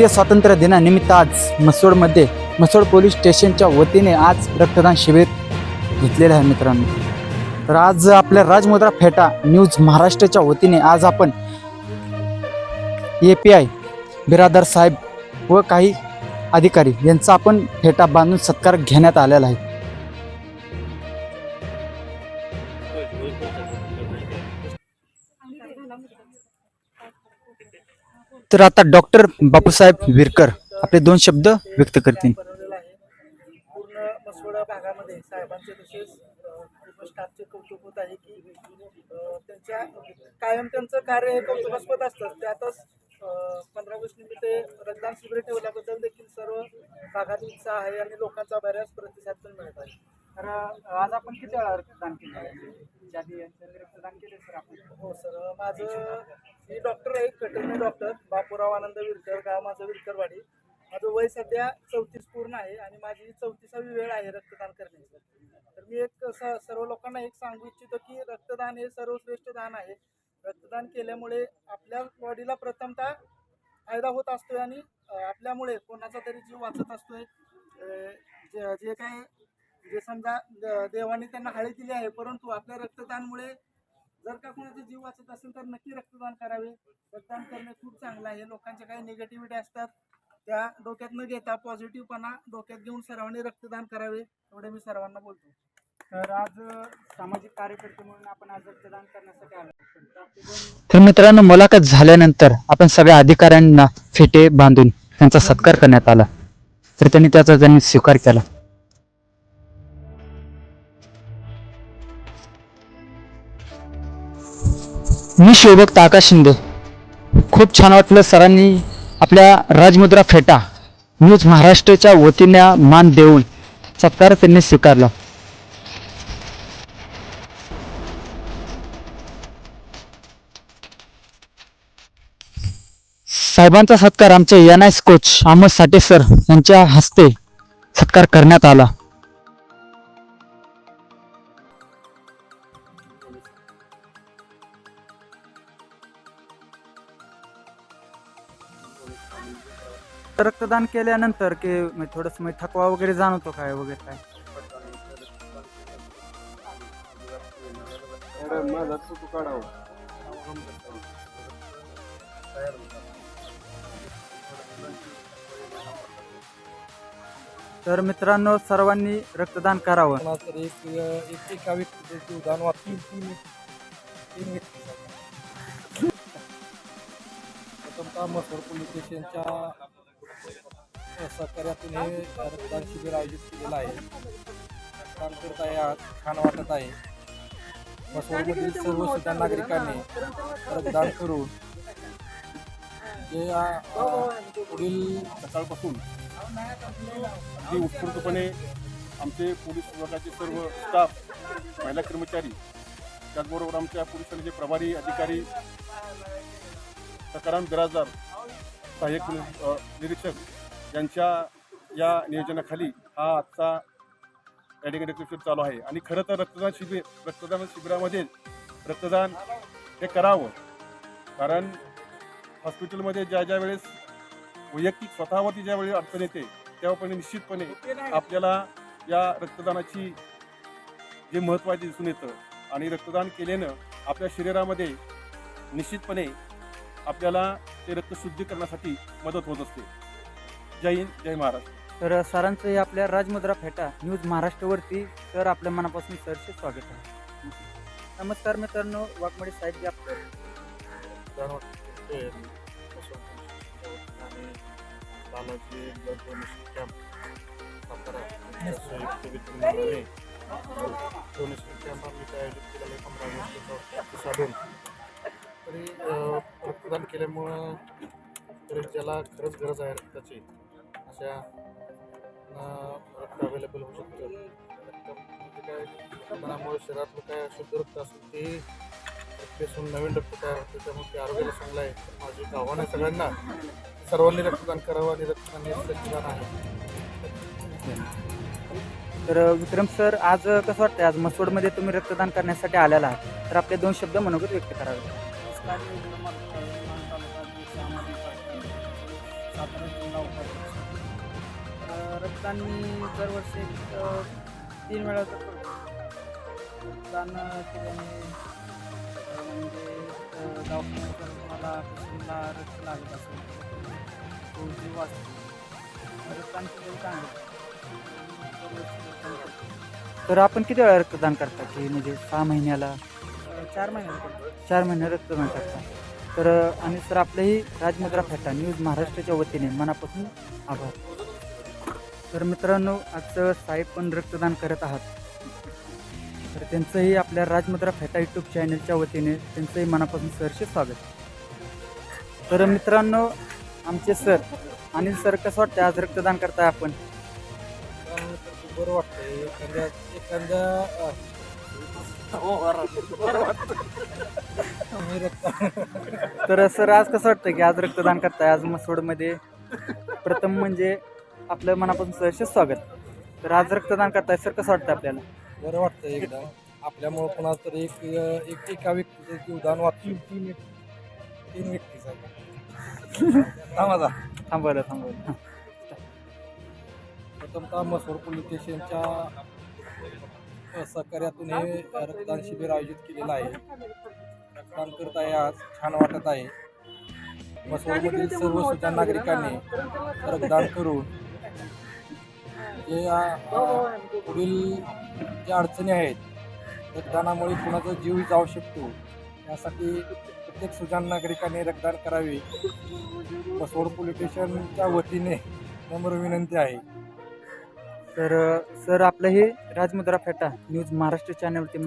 भारतीय स्वातंत्र्य दिनानिमित्त आज मसोडमध्ये मसोड पोलीस स्टेशनच्या वतीने आज रक्तदान शिबिर घेतलेलं आहे मित्रांनो. तर आज आपल्या राजमुद्रा फेटा न्यूज महाराष्ट्राच्या वतीने आज आपण ए पी आय बिरादर साहेब व काही अधिकारी यांचा आपण फेटा बांधून सत्कार घेण्यात आलेला आहे. तर आता डॉक्टर बापूसाहेब विरकर आपले दोन शब्द व्यक्त करतील. आहे पूर्ण भागामध्ये साहेबांचे तसेच स्टाफचे कौतुक होत आहे की त्यांच्या कायम त्यांचं कार्य हे कौतुकास्पद असतं त्यातच पंधरा ऑगस्ट निमित्त रक्तदान शिबिर ठेवल्याबद्दल देखील सर्व भागात उत्साह आहे आणि लोकांचा बऱ्याच प्रतिसाद पण मिळत आहे तर आज आपण किती वेळा रक्तदान केलं रक्तदान केले सर आपण? हो सर माझं मी डॉक्टर आहे कटरने डॉक्टर बापूराव आनंद विरकर गाव माझं विरकरवाडी. माझं वय सध्या चौतीस पूर्ण आहे आणि माझी चौतीसावी वेळ आहे रक्तदान करण्याची. तर मी एक सर्व लोकांना एक सांगू इच्छितो की रक्तदान हे सर्वश्रेष्ठ दान आहे. रक्तदान केल्यामुळे आपल्या बॉडीला प्रथमतः फायदा होत असतोय आणि आपल्यामुळे कोणाचा तरी जीव वाचत असतोय. जे जे काय जे समजा द- देवाने त्यांना हळी दिली आहे परंतु आपल्या रक्तदानमुळे जर का कोणाचा जीव वाचत असेल तर नक्की रक्तदान करावे. रक्तदान करणे खूप चांगलं आहे. लोकांच्या काही निगेटिव्हिटी असतात त्या डोक्यात न घेता पॉझिटिव्हपणा डोक्यात घेऊन सर्वांनी रक्तदान करावे एवढे मी सर्वांना बोलतो. तर आज सामाजिक कार्यकर्ते म्हणून आपण आज रक्तदान करण्यासाठी आलो तर मित्रांनो मुलाखत झाल्यानंतर आपण सगळ्या अधिकाऱ्यांना फेटे बांधून त्यांचा सत्कार करण्यात आला. तर त्यांनी त्याचा त्यांनी स्वीकार केला. मी शिवभक्त आकाश शिंदे. खूप छान वाटलं सरांनी आपल्या राजमुद्रा फेटा न्यूज महाराष्ट्राच्या वतीने मान देऊन सत्कार त्यांनी स्वीकारला. साहेबांचा सत्कार आमचे N I coach Ahmed Sathe sir यांच्या हस्ते सत्कार करण्यात आला. रक्तदान केल्यानंतर की थोडस थकवा वगैरे जाणवतो काय वगैरे काय? माझा फोटो काढावा तर मित्रांनो सर्वांनी रक्तदान करावं. तर एक एक एका व्यक्तीचे जीवदान वा तीन व्यक्ती प्रथमतः मसोड पोलीस स्टेशनच्या सहकार्यातून हे रक्तदान शिबिर आयोजित केलेलं आहे. रक्तदान करत आहे आज छान वाटत आहे. मसोडमधील सर्व सुद्धा नागरिकांनी रक्तदान करून जे पुढील सकाळपासून अगदी उत्स्फूर्तपणे आमचे पोलीस विभागाचे सर्व स्टाफ महिला कर्मचारी त्याचबरोबर आमच्या पोलिसांचे प्रभारी अधिकारी सकाराम बिराजदार सहाय्यक निरीक्षक यांच्या या नियोजनाखाली हा आजचा या ठिकाणी शिबिर चालू आहे. आणि खरं तर रक्तदान शिबिर रक्तदान शिबिरामध्ये रक्तदान हे करावं. कारण हॉस्पिटलमध्ये ज्या ज्या वेळेस वैयक्तिक स्वतःवरती ज्यावेळी अडचण येते तेव्हापणे निश्चितपणे आपल्याला या रक्तदानाची जे महत्त्व आहे ते दिसून येतं आणि रक्तदान केल्यानं आपल्या शरीरामध्ये निश्चितपणे आपल्याला ते रक्त शुद्धीकरणासाठी मदत होत असते. जय हिंद जय महाराष्ट्र. तर सरांचं हे आपल्या राजमुद्रा फेटा न्यूज महाराष्ट्रावरती तर आपल्या मनापासून सरचे स्वागत आहे. नमस्कार मित्रांनो वाघमडे साहेब आपलं Balaji blood donation camp Satara संयुक्त विद्यमाने डोनेशन कॅम्प आम्ही इथे आयोजित केलेला आहे पंधरा ऑगस्टचा साधून तरी रक्तदान केल्यामुळं तरी ज्याला खरंच गरज आहे रक्ताची ना रक्त अवेलेबल होऊ शकतं. रक्त म्हणजे काय रक्तदानामुळे शरीरातलं काय अशुद्ध रक्त असेल ते रक्तेसून नवीन रक्त तयार होतं त्यामुळे ते आरोग्याला चांगलं आहे. तर माझी एक आव्हान आहे सगळ्यांना सर्वांनी रक्तदान करावं आणि रक्तदान हे रक्तदान आहे. तर विक्रम सर आज कसं वाटतं आज मसोडमध्ये तुम्ही रक्तदान करण्यासाठी आलेला आहात. तर आपले दोन शब्द मनोगत व्यक्त करावे. रक्तदान मी दरवर्षी तीन वेळा तर करतो रक्तदान केल्याने म्हणजे अ, दवाखान्यात जर तुम्हाला पेशंटला रक्त लागत असेल तो जीव वाचतो. रक्तदान केलेलं चांगलं. तर आपण किती वेळा रक्तदान करता की म्हणजे सहा महिन्याला? चार महिन्यात करतो चार महिने रक्तदान करता. तर आणि सर आपलंही राजमुद्रा फेटा न्यूज महाराष्ट्राच्या वतीने मनापासून आभार. तर मित्रांनो आजचं साहेब पण रक्तदान करत आहात. तर त्यांचंही आपल्या राजमुद्रा फेटा यूट्यूब चॅनलच्या वतीने त्यांचंही मनापासून सरचे स्वागत. तर मित्रांनो आमचे सर अनिल सर कसं वाटतं आज रक्तदान करताय आपण? तर बरं एखाद्या एखाद्या तर सर आज कसं वाटतं की आज रक्तदान करताय? आज मसोडमध्ये प्रथम म्हणजे आपलं मनापासून सहर्ष स्वागत. तर आज रक्तदान करताय सर कसं वाटतं आपल्याला? बरं वाटतंय एकदम आपल्यामुळं पुन्हा तर एक एक एका व्यक्तीचं जीवदान वाचून तीन तीन व्यक्तीचं थांबा थांबवलं थांबवलं. प्रथमतः मसोड पोलीस स्टेशनच्या अ, सहकार्यातून हे रक्तदान शिबिर आयोजित केलेलं आहे. रक्तदान करत आहे आज. छान वाटत आहे. मसोडमधील सर्व सुजाण नागरिकांनी रक्तदान करून जे पुढील ज्या अडचणी आहेत रक्तदानामुळे कुणाचा जीव जाऊ शकतो यासाठी प्रत्येक सुजाण नागरिकांनी रक्तदान करावे. मसोड पोलीस स्टेशनच्या वतीने नम्र विनंती आहे. तर सर आपलं हे राजमुद्रा फेटा न्यूज महाराष्ट्र चॅनलवरती